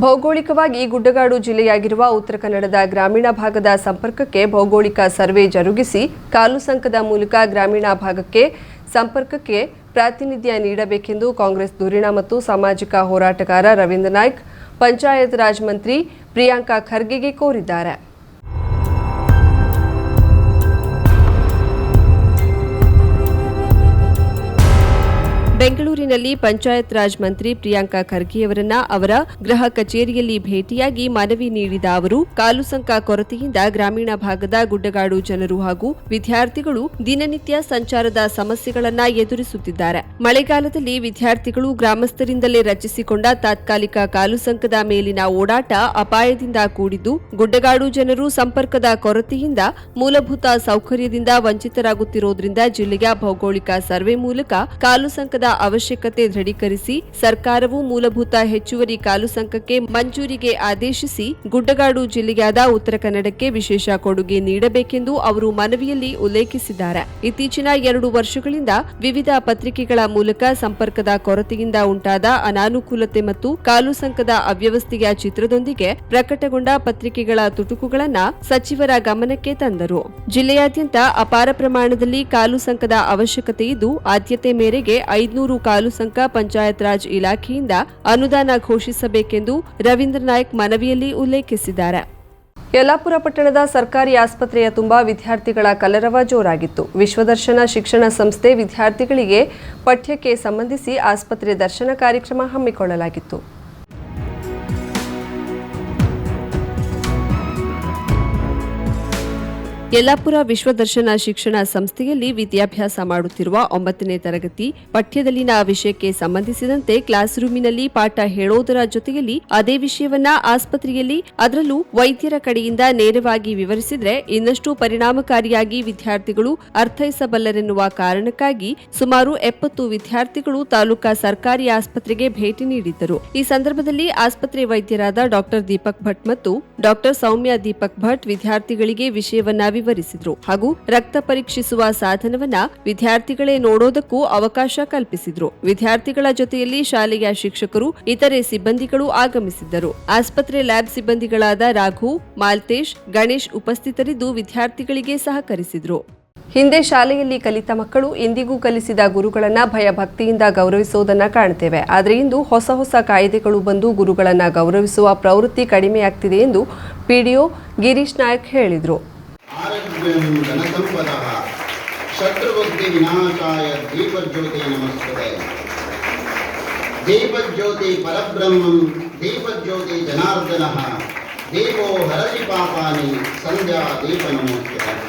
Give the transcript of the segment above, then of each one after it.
ಭೌಗೋಳಿಕವಾಗಿ ಗುಡ್ಡಗಾಡು ಜಿಲ್ಲೆಯಾಗಿರುವ ಉತ್ತರ ಕನ್ನಡದ ಗ್ರಾಮೀಣ ಭಾಗದ ಸಂಪರ್ಕಕ್ಕೆ ಭೌಗೋಳಿಕ ಸರ್ವೆ ಜರುಗಿಸಿ ಕಾಲು ಸಂಕದ ಮೂಲಕ ಗ್ರಾಮೀಣ ಭಾಗಕ್ಕೆ ಸಂಪರ್ಕಕ್ಕೆ ಪ್ರಾತಿನಿಧ್ಯ ನೀಡಬೇಕೆಂದು ಕಾಂಗ್ರೆಸ್ ಧುರೀಣ ಮತ್ತು ಸಾಮಾಜಿಕ ಹೋರಾಟಗಾರ ರವೀಂದ್ರ ನಾಯ್ಕ್, ಪಂಚಾಯತ್ ರಾಜ್ ಮಂತ್ರಿ ಪ್ರಿಯಾಂಕಾ ಖರ್ಗೆಗೆ ಕೋರಿದ್ದಾರೆ. ಬೆಂಗಳೂರಿನಲ್ಲಿ ಪಂಚಾಯತ್ ರಾಜ್ ಮಂತ್ರಿ ಪ್ರಿಯಾಂಕಾ ಖರ್ಗೆಯವರನ್ನ ಅವರ ಗೃಹ ಕಚೇರಿಯಲ್ಲಿ ಭೇಟಿಯಾಗಿ ಮನವಿ ನೀಡಿದ ಅವರು ಕಾಲುಸಂಕ ಕೊರತೆಯಿಂದ ಗ್ರಾಮೀಣ ಭಾಗದ ಗುಡ್ಡಗಾಡು ಜನರು ಹಾಗೂ ವಿದ್ಯಾರ್ಥಿಗಳು ದಿನನಿತ್ಯ ಸಂಚಾರದ ಸಮಸ್ಯೆಗಳನ್ನ ಎದುರಿಸುತ್ತಿದ್ದಾರೆ. ಮಳೆಗಾಲದಲ್ಲಿ ವಿದ್ಯಾರ್ಥಿಗಳು ಗ್ರಾಮಸ್ಥರಿಂದಲೇ ರಚಿಸಿಕೊಂಡ ತಾತ್ಕಾಲಿಕ ಕಾಲುಸಂಕದ ಮೇಲಿನ ಓಡಾಟ ಅಪಾಯದಿಂದ ಕೂಡಿದ್ದು, ಗುಡ್ಡಗಾಡು ಜನರು ಸಂಪರ್ಕದ ಕೊರತೆಯಿಂದ ಮೂಲಭೂತ ಸೌಕರ್ಯದಿಂದ ವಂಚಿತರಾಗುತ್ತಿರುವುದರಿಂದ ಜಿಲ್ಲೆಯ ಭೌಗೋಳಿಕ ಸರ್ವೆ ಮೂಲಕ ಕಾಲುಸಂಕದ ಅವಶ್ಯಕತೆ ದೃಢೀಕರಿಸಿ ಸರ್ಕಾರವು ಮೂಲಭೂತ ಹೆಚ್ಚುವರಿ ಕಾಲುಸಂಕಕ್ಕೆ ಮಂಜೂರಿಗೆ ಆದೇಶಿಸಿ ಗುಡ್ಡಗಾಡು ಜಿಲ್ಲೆಯಾದ ಉತ್ತರ ಕನ್ನಡಕ್ಕೆ ವಿಶೇಷ ಕೊಡುಗೆ ನೀಡಬೇಕೆಂದು ಅವರು ಮನವಿಯಲ್ಲಿ ಉಲ್ಲೇಖಿಸಿದ್ದಾರೆ. ಇತ್ತೀಚಿನ ಎರಡು ವರ್ಷಗಳಿಂದ ವಿವಿಧ ಪತ್ರಿಕೆಗಳ ಮೂಲಕ ಸಂಪರ್ಕದ ಕೊರತೆಯಿಂದ ಉಂಟಾದ ಅನಾನುಕೂಲತೆ ಮತ್ತು ಕಾಲುಸಂಕದ ಅವ್ಯವಸ್ಥೆಯ ಚಿತ್ರದೊಂದಿಗೆ ಪ್ರಕಟಗೊಂಡ ಪತ್ರಿಕೆಗಳ ತುಟುಕುಗಳನ್ನ ಸಚಿವರ ಗಮನಕ್ಕೆ ತಂದರು. ಜಿಲ್ಲೆಯಾದ್ಯಂತ ಅಪಾರ ಪ್ರಮಾಣದಲ್ಲಿ ಕಾಲುಸಂಕದ ಅವಶ್ಯಕತೆ ಇದ್ದು, ಆದ್ಯತೆ ಮೇರೆಗೆ ಐದುನೂರು ಕಾಲುಸಂಕ ಪಂಚಾಯತ್ ರಾಜ್ ಇಲಾಖೆಯಿಂದ ಅನುದಾನ ಘೋಷಿಸಬೇಕೆಂದು ರವೀಂದ್ರ ನಾಯ್ಕ್ ಮನವಿಯಲ್ಲಿ ಉಲ್ಲೇಖಿಸಿದ್ದಾರೆ. ಯಲ್ಲಾಪುರ ಪಟ್ಟಣದ ಸರ್ಕಾರಿ ಆಸ್ಪತ್ರೆಯ ತುಂಬ ವಿದ್ಯಾರ್ಥಿಗಳ ಕಲರವ ಜೋರಾಗಿತ್ತು. ವಿಶ್ವದರ್ಶನ ಶಿಕ್ಷಣ ಸಂಸ್ಥೆ ವಿದ್ಯಾರ್ಥಿಗಳಿಗೆ ಪಠ್ಯಕ್ಕೆ ಸಂಬಂಧಿಸಿ ಆಸ್ಪತ್ರೆ ದರ್ಶನ ಕಾರ್ಯಕ್ರಮ ಹಮ್ಮಿಕೊಳ್ಳಲಾಗಿತ್ತು. ಯಲ್ಲಾಪುರ ವಿಶ್ವದರ್ಶನ ಶಿಕ್ಷಣ ಸಂಸ್ಥೆಯಲ್ಲಿ ವಿದ್ಯಾಭ್ಯಾಸ ಮಾಡುತ್ತಿರುವ ಒಂಬತ್ತನೇ ತರಗತಿ ಪಠ್ಯದಲ್ಲಿನ ವಿಷಯಕ್ಕೆ ಸಂಬಂಧಿಸಿದಂತೆ ಕ್ಲಾಸ್ ರೂಮಿನಲ್ಲಿ ಪಾಠ ಹೇಳೋದರ ಜೊತೆಯಲ್ಲಿ ಅದೇ ವಿಷಯವನ್ನ ಆಸ್ಪತ್ರೆಯಲ್ಲಿ ಅದರಲ್ಲೂ ವೈದ್ಯರ ಕಡೆಯಿಂದ ನೇರವಾಗಿ ವಿವರಿಸಿದ್ರೆ ಇನ್ನಷ್ಟು ಪರಿಣಾಮಕಾರಿಯಾಗಿ ವಿದ್ಯಾರ್ಥಿಗಳು ಅರ್ಥೈಸಬಲ್ಲರೆನ್ನುವ ಕಾರಣಕ್ಕಾಗಿ ಸುಮಾರು ಎಪ್ಪತ್ತು ವಿದ್ಯಾರ್ಥಿಗಳು ತಾಲೂಕಾ ಸರ್ಕಾರಿ ಆಸ್ಪತ್ರೆಗೆ ಭೇಟಿ ನೀಡಿದ್ದರು. ಈ ಸಂದರ್ಭದಲ್ಲಿ ಆಸ್ಪತ್ರೆ ವೈದ್ಯರಾದ ಡಾಕ್ಟರ್ ದೀಪಕ್ ಭಟ್ ಮತ್ತು ಡಾಕ್ಟರ್ ಸೌಮ್ಯ ದೀಪಕ್ ಭಟ್ ವಿದ್ಯಾರ್ಥಿಗಳಿಗೆ ವಿಷಯವನ್ನ ವಿವರಿಸಿದ್ರು ಹಾಗೂ ರಕ್ತ ಪರೀಕ್ಷಿಸುವ ಸಾಧನವನ್ನ ವಿದ್ಯಾರ್ಥಿಗಳೇ ನೋಡೋದಕ್ಕೂ ಅವಕಾಶ ಕಲ್ಪಿಸಿದ್ರು. ವಿದ್ಯಾರ್ಥಿಗಳ ಜೊತೆಯಲ್ಲಿ ಶಾಲೆಯ ಶಿಕ್ಷಕರು, ಇತರೆ ಸಿಬ್ಬಂದಿಗಳು ಆಗಮಿಸಿದ್ದರು. ಆಸ್ಪತ್ರೆ ಲ್ಯಾಬ್ ಸಿಬ್ಬಂದಿಗಳಾದ ರಾಘು, ಮಾಲ್ತೇಶ್, ಗಣೇಶ್ ಉಪಸ್ಥಿತರಿದ್ದು ವಿದ್ಯಾರ್ಥಿಗಳಿಗೆ ಸಹಕರಿಸಿದ್ರು. ಹಿಂದೆ ಶಾಲೆಯಲ್ಲಿ ಕಲಿತ ಮಕ್ಕಳು ಇಂದಿಗೂ ಕಲಿಸಿದ ಗುರುಗಳನ್ನ ಭಯಭಕ್ತಿಯಿಂದ ಗೌರವಿಸುವುದನ್ನ ಕಾಣ್ತೇವೆ. ಆದರೆ ಇಂದು ಹೊಸ ಹೊಸ ಕಾಯ್ದೆಗಳು ಬಂದು ಗುರುಗಳನ್ನ ಗೌರವಿಸುವ ಪ್ರವೃತ್ತಿ ಕಡಿಮೆಯಾಗ್ತಿದೆ ಎಂದು ಪಿಡಿಒ ಗಿರೀಶ್ ನಾಯಕ್ ಹೇಳಿದರು. दिव्यङ्गणसम्पदः शत्रुभुक्तिविनाशाय दीपज्योति नमस्कृते। दीपज्योति परब्रह्मं दीपज्योति जनार्दनः, दीपो हरति पापानि सन्ध्या दीपनमोऽस्तुतः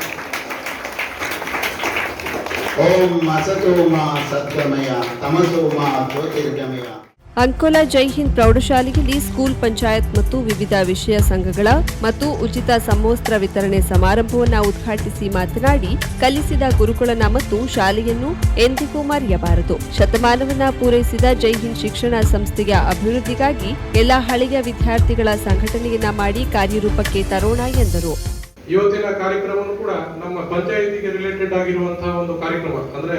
ॐ असतो मा सत्यमया तमसो मा ज्योतिर्गमया। ಅಂಕೋಲಾ ಜೈ ಹಿಂದ್ ಪ್ರೌಢಶಾಲೆಯಲ್ಲಿ ಸ್ಕೂಲ್ ಪಂಚಾಯತ್ ಮತ್ತು ವಿವಿಧ ವಿಷಯ ಸಂಘಗಳ ಮತ್ತು ಉಚಿತ ಸಮವಸ್ತ್ರ ವಿತರಣೆ ಸಮಾರಂಭವನ್ನು ಉದ್ಘಾಟಿಸಿ ಮಾತನಾಡಿ, ಕಲಿಸಿದ ಗುರುಕುಳನ ಮತ್ತು ಶಾಲೆಯನ್ನು ಎಂದಿಗೂ ಮರೆಯಬಾರದು ಶತಮಾನವನ್ನ ಪೂರೈಸಿದ ಜೈ ಹಿಂದ್ ಶಿಕ್ಷಣ ಸಂಸ್ಥೆಯ ಅಭಿವೃದ್ಧಿಗಾಗಿ ಎಲ್ಲ ಹಳೆಯ ವಿದ್ಯಾರ್ಥಿಗಳ ಸಂಘಟನೆಯನ್ನ ಮಾಡಿ ಕಾರ್ಯರೂಪಕ್ಕೆ ತರೋಣ ಎಂದರು. ಇವತ್ತಿನ ಕಾರ್ಯಕ್ರಮವನ್ನು ಕೂಡ ನಮ್ಮ ಪಂಚಾಯಿತಿಗೆ ರಿಲೇಟೆಡ್ ಆಗಿರುವಂತಹ ಒಂದು ಕಾರ್ಯಕ್ರಮ. ಅಂದ್ರೆ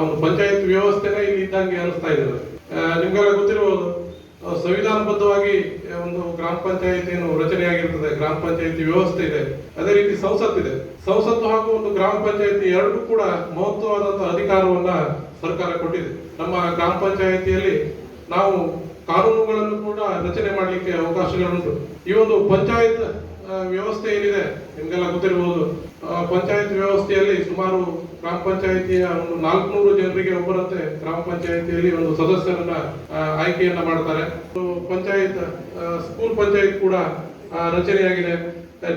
ಒಂದು ಪಂಚಾಯತ್ ವ್ಯವಸ್ಥೆನ ಇಲ್ಲಿ ಇದ್ದಂಗೆ ಅನಿಸ್ತಾ ಇದ್ದಾರೆ ನಿಮ್ಗೆಲ್ಲ ಗೊತ್ತಿರಬಹುದು ಸಂವಿಧಾನಬದ್ಧವಾಗಿ ಒಂದು ಗ್ರಾಮ ಪಂಚಾಯಿತಿಯನ್ನು ಏನು ರಚನೆಯಾಗಿರ್ತದೆ, ಗ್ರಾಮ ಪಂಚಾಯತಿ ವ್ಯವಸ್ಥೆ ಇದೆ. ಅದೇ ರೀತಿ ಸಂಸತ್ ಇದೆ. ಸಂಸತ್ತು ಹಾಗೂ ಒಂದು ಗ್ರಾಮ ಪಂಚಾಯತಿ ಎರಡೂ ಕೂಡ ಮಹತ್ವವಾದಂತಹ ಅಧಿಕಾರವನ್ನ ಸರ್ಕಾರ ಕೊಟ್ಟಿದೆ. ನಮ್ಮ ಗ್ರಾಮ ಪಂಚಾಯತಿಯಲ್ಲಿ ನಾವು ಕಾನೂನುಗಳನ್ನು ಕೂಡ ರಚನೆ ಮಾಡಲಿಕ್ಕೆ ಅವಕಾಶಗಳುಂಟು. ಈ ಒಂದು ಪಂಚಾಯತ್ ವ್ಯವಸ್ಥೆ ಏನಿದೆ, ನಿಮ್ಗೆಲ್ಲ ಗೊತ್ತಿರಬಹುದು ಪಂಚಾಯತ್ ವ್ಯವಸ್ಥೆಯಲ್ಲಿ ಸುಮಾರು ಗ್ರಾಮ ಪಂಚಾಯತಿಯ ಒಂದು ನಾಲ್ಕುನೂರು ಜನರಿಗೆ ಒಬ್ಬರಂತೆ ಗ್ರಾಮ ಪಂಚಾಯತಿಯಲ್ಲಿ ಒಂದು ಸದಸ್ಯರನ್ನ ಆಯ್ಕೆಯನ್ನ ಮಾಡ್ತಾರೆ. ಪಂಚಾಯತ್ ಸ್ಕೂಲ್ ಪಂಚಾಯತ್ ಕೂಡ ರಚನೆಯಾಗಿದೆ.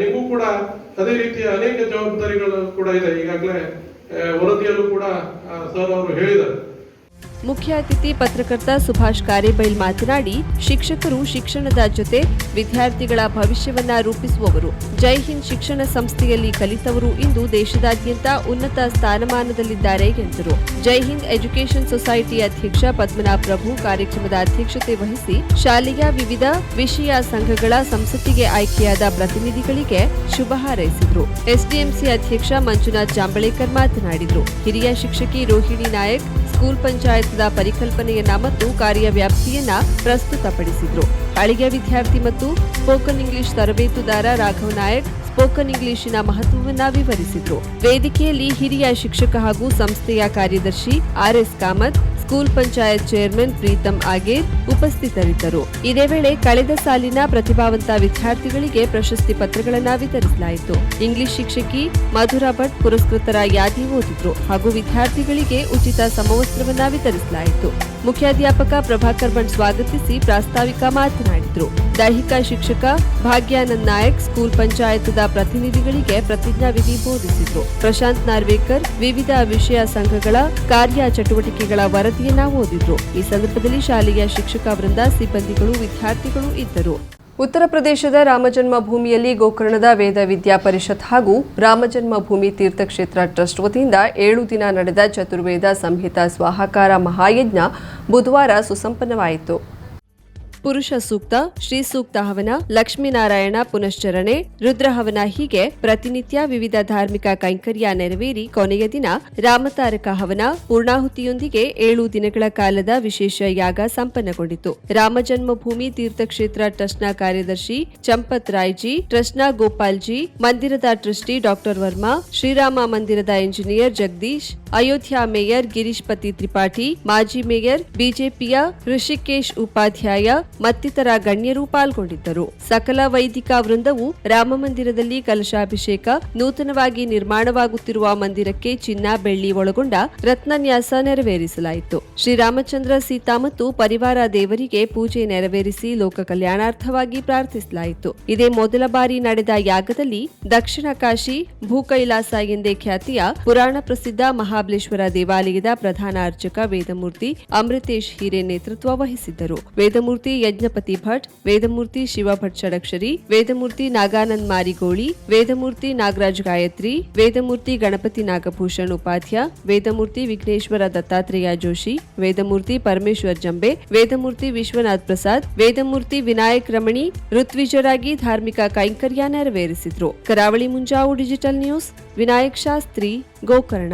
ನಿಮಗೂ ಕೂಡ ಅದೇ ರೀತಿಯ ಅನೇಕ ಜವಾಬ್ದಾರಿಗಳು ಕೂಡ ಇದೆ. ಈಗಾಗಲೇ ವರದಿಯಲ್ಲೂ ಕೂಡ ಸರ್ ಅವರು ಹೇಳಿದ್ದಾರೆ. ಮುಖ್ಯ ಅತಿಥಿ ಪತ್ರಕರ್ತ ಸುಭಾಷ್ ಕಾರೇಬೈಲ್ ಮಾತನಾಡಿ, ಶಿಕ್ಷಕರು ಶಿಕ್ಷಣದ ಜೊತೆ ವಿದ್ಯಾರ್ಥಿಗಳ ಭವಿಷ್ಯವನ್ನ ರೂಪಿಸುವವರು. ಜೈ ಹಿಂದ್ ಶಿಕ್ಷಣ ಸಂಸ್ಥೆಯಲ್ಲಿ ಕಲಿತವರು ಇಂದು ದೇಶದಾದ್ಯಂತ ಉನ್ನತ ಸ್ಥಾನಮಾನದಲ್ಲಿದ್ದಾರೆ ಎಂದರು. ಜೈ ಹಿಂದ್ ಎಜುಕೇಷನ್ ಸೊಸೈಟಿ ಅಧ್ಯಕ್ಷ ಪದ್ಮನಾಭ ಪ್ರಭು ಕಾರ್ಯಕ್ರಮದ ಅಧ್ಯಕ್ಷತೆ ವಹಿಸಿ ಶಾಲೆಯ ವಿವಿಧ ವಿಷಯ ಸಂಘಗಳ ಸಂಸತ್ತಿಗೆ ಆಯ್ಕೆಯಾದ ಪ್ರತಿನಿಧಿಗಳಿಗೆ ಶುಭ ಹಾರೈಸಿದರು. ಎಸ್ಡಿಎಂಸಿ ಅಧ್ಯಕ್ಷ ಮಂಜುನಾಥ್ ಜಾಂಬಳೇಕರ್ ಮಾತನಾಡಿದರು. ಹಿರಿಯ ಶಿಕ್ಷಕಿ ರೋಹಿಣಿ ನಾಯಕ್, ಸ್ಕೂಲ್ ಪಂಚಾಯತ್ ಪಂಚಾಯತ್ದ ಪರಿಕಲ್ಪನೆಯನ್ನ ಮತ್ತು ಕಾರ್ಯವ್ಯಾಪ್ತಿಯನ್ನ ಪ್ರಸ್ತುತಪಡಿಸಿದ್ರು. ಅಳಿಗೆ ವಿದ್ಯಾರ್ಥಿ ಮತ್ತು ಸ್ಪೋಕನ್ ಇಂಗ್ಲಿಷ್ ತರಬೇತುದಾರ ರಾಘವ್ ನಾಯಕ್ ಸ್ಪೋಕನ್ ಇಂಗ್ಲಿಶಿನ ಮಹತ್ವವನ್ನ ವಿವರಿಸಿದ್ರು. ವೇದಿಕೆಯಲ್ಲಿ ಹಿರಿಯ ಶಿಕ್ಷಕ ಹಾಗೂ ಸಂಸ್ಥೆಯ ಕಾರ್ಯದರ್ಶಿ R S Kamath school panchayat chairman Preetam Ager ಉಪಸ್ಥಿತರಿದ್ದರು. ಇದೇ ವೇಳೆ ಕಳೆದ ಸಾಲಿನ ಪ್ರತಿಭಾವಂತ ವಿದ್ಯಾರ್ಥಿಗಳಿಗೆ ಪ್ರಶಸ್ತಿ ಪತ್ರಗಳನ್ನು ವಿತರಿಸಲಾಯಿತು. ಇಂಗ್ಲಿಷ್ ಶಿಕ್ಷಕಿ ಮಧುರಾ ಭಟ್ ಪುರಸ್ಕೃತರ ಯಾದಿ ಓದಿದ್ರು ಹಾಗೂ ವಿದ್ಯಾರ್ಥಿಗಳಿಗೆ ಉಚಿತ ಸಮವಸ್ತ್ರವನ್ನ ವಿತರಿಸಲಾಯಿತು. ಮುಖ್ಯಾಧ್ಯಾಪಕ ಪ್ರಭಾಕರ್ ಭಟ್ ಸ್ವಾಗತಿಸಿ ಪ್ರಾಸ್ತಾವಿಕ ಮಾತನಾಡಿದರು. ದೈಹಿಕ ಶಿಕ್ಷಕ ಭಾಗ್ಯಾನಂದ್ ನಾಯಕ್ ಸ್ಕೂಲ್ ಪಂಚಾಯತ್ದ ಪ್ರತಿನಿಧಿಗಳಿಗೆ ಪ್ರತಿಜ್ಞಾವಿಧಿ ಬೋಧಿಸಿದ್ರು. ಪ್ರಶಾಂತ್ ನಾರ್ವೇಕರ್ ವಿವಿಧ ವಿಷಯ ಸಂಘಗಳ ಕಾರ್ಯ ಚಟುವಟಿಕೆಗಳ ವರದಿಯನ್ನ ಓದಿದ್ರು. ಈ ಸಂದರ್ಭದಲ್ಲಿ ಶಾಲೆಯ ಶಿಕ್ಷಕ ವೃಂದ, ಸಿಬ್ಬಂದಿಗಳು, ವಿದ್ಯಾರ್ಥಿಗಳು ಇದ್ದರು. ಉತ್ತರ ಪ್ರದೇಶದ ರಾಮಜನ್ಮ ಭೂಮಿಯಲ್ಲಿ ಗೋಕರ್ಣದ ವೇದ ವಿದ್ಯಾ ಪರಿಷತ್ ಹಾಗೂ ರಾಮಜನ್ಮ ಭೂಮಿ ತೀರ್ಥಕ್ಷೇತ್ರ ಟ್ರಸ್ಟ್ ವತಿಯಿಂದ ಏಳು ದಿನ ನಡೆದ ಚತುರ್ವೇದ ಸಂಹಿತಾ ಸ್ವಾಹಾಕಾರ ಮಹಾಯಜ್ಞ ಬುಧವಾರ ಸುಸಂಪನ್ನವಾಯಿತು. ಪುರುಷ ಸೂಕ್ತ, ಶ್ರೀ ಸೂಕ್ತ ಹವನ, ಲಕ್ಷ್ಮೀನಾರಾಯಣ ಪುನಶ್ಚರಣೆ ರುದ್ರಹವನ ಹೀಗೆ ಪ್ರತಿನಿತ್ಯ ವಿವಿಧ ಧಾರ್ಮಿಕ ಕೈಂಕರ್ಯ ನೆರವೇರಿ ಕೊನೆಯ ದಿನ ರಾಮತಾರಕ ಹವನ ಪೂರ್ಣಾಹುತಿಯೊಂದಿಗೆ ಏಳು ದಿನಗಳ ಕಾಲದ ವಿಶೇಷ ಯಾಗ ಸಂಪನ್ನಗೊಂಡಿತು. ರಾಮಜನ್ಮಭೂಮಿ ತೀರ್ಥಕ್ಷೇತ್ರ ಟ್ರಸ್ಟ್ನ ಕಾರ್ಯದರ್ಶಿ ಚಂಪತ್ ರಾಯ್ಜಿ, ಟ್ರಸ್ಟ್ನ ಗೋಪಾಲ್ಜಿ, ಮಂದಿರದ ಟ್ರಸ್ಟಿ ಡಾಕ್ಟರ್ ವರ್ಮಾ, ಶ್ರೀರಾಮ ಮಂದಿರದ ಇಂಜಿನಿಯರ್ ಜಗದೀಶ್, ಅಯೋಧ್ಯಾ ಮೇಯರ್ ಗಿರೀಶ್ ಪತಿ ತ್ರಿಪಾಠಿ, ಮಾಜಿ ಮೇಯರ್ ಬಿಜೆಪಿಯ ಋಷಿಕೇಶ್ ಉಪಾಧ್ಯಾಯ ಮತ್ತಿತರ ಗಣ್ಯರು ಪಾಲ್ಗೊಂಡಿದ್ದರು. ಸಕಲ ವೈದಿಕ ವೃಂದವು ರಾಮಮಂದಿರದಲ್ಲಿ ಕಲಶಾಭಿಷೇಕ, ನೂತನವಾಗಿ ನಿರ್ಮಾಣವಾಗುತ್ತಿರುವ ಮಂದಿರಕ್ಕೆ ಚಿನ್ನ, ಬೆಳ್ಳಿ ಒಳಗೊಂಡ ರತ್ನನ್ಯಾಸ ನೆರವೇರಿಸಲಾಯಿತು. ಶ್ರೀರಾಮಚಂದ್ರ ಸೀತಾ ಮತ್ತು ಪರಿವಾರ ದೇವರಿಗೆ ಪೂಜೆ ನೆರವೇರಿಸಿ ಲೋಕ ಕಲ್ಯಾಣಾರ್ಥವಾಗಿ ಪ್ರಾರ್ಥಿಸಲಾಯಿತು. ಇದೇ ಮೊದಲ ಬಾರಿ ನಡೆದ ಯಾಗದಲ್ಲಿ ದಕ್ಷಿಣ ಕಾಶಿ ಭೂಕೈಲಾಸ ಎಂದೇ ಖ್ಯಾತಿಯ ಪುರಾಣ ಪ್ರಸಿದ್ಧ ಮಹಾಬಲೇಶ್ವರ ದೇವಾಲಯದ ಪ್ರಧಾನ ಅರ್ಚಕ ವೇದಮೂರ್ತಿ ಅಮೃತೇಶ್ ಹಿರೆ ನೇತೃತ್ವ ವಹಿಸಿದ್ದರು. ವೇದಮೂರ್ತಿ ಯಜ್ಞಪತಿ ಭಟ್, ವೇದಮೂರ್ತಿ ಶಿವ ಭಟ್ ಷಡಕ್ಷರಿ, ವೇದಮೂರ್ತಿ ನಾಗಾನಂದ್ ಮಾರಿಗೋಳಿ, ವೇದಮೂರ್ತಿ ನಾಗರಾಜ್ ಗಾಯತ್ರಿ, ವೇದಮೂರ್ತಿ ಗಣಪತಿ ನಾಗಭೂಷಣ್ ಉಪಾಧ್ಯ, ವೇದಮೂರ್ತಿ ವಿಘ್ನೇಶ್ವರ ದತ್ತಾತ್ರೇಯ ಜೋಶಿ, ವೇದಮೂರ್ತಿ ಪರಮೇಶ್ವರ್ ಜಂಬೆ, ವೇದಮೂರ್ತಿ ವಿಶ್ವನಾಥ್ ಪ್ರಸಾದ್, ವೇದಮೂರ್ತಿ ವಿನಾಯಕ್ ರಮಣಿ, ಋತ್ವಿಜರಾಗಿ ಧಾರ್ಮಿಕ ಕೈಂಕರ್ಯ ನೆರವೇರಿಸಿದ್ರು. Karavali Munjavu digital news, Vinayak Shastri, Gokarna.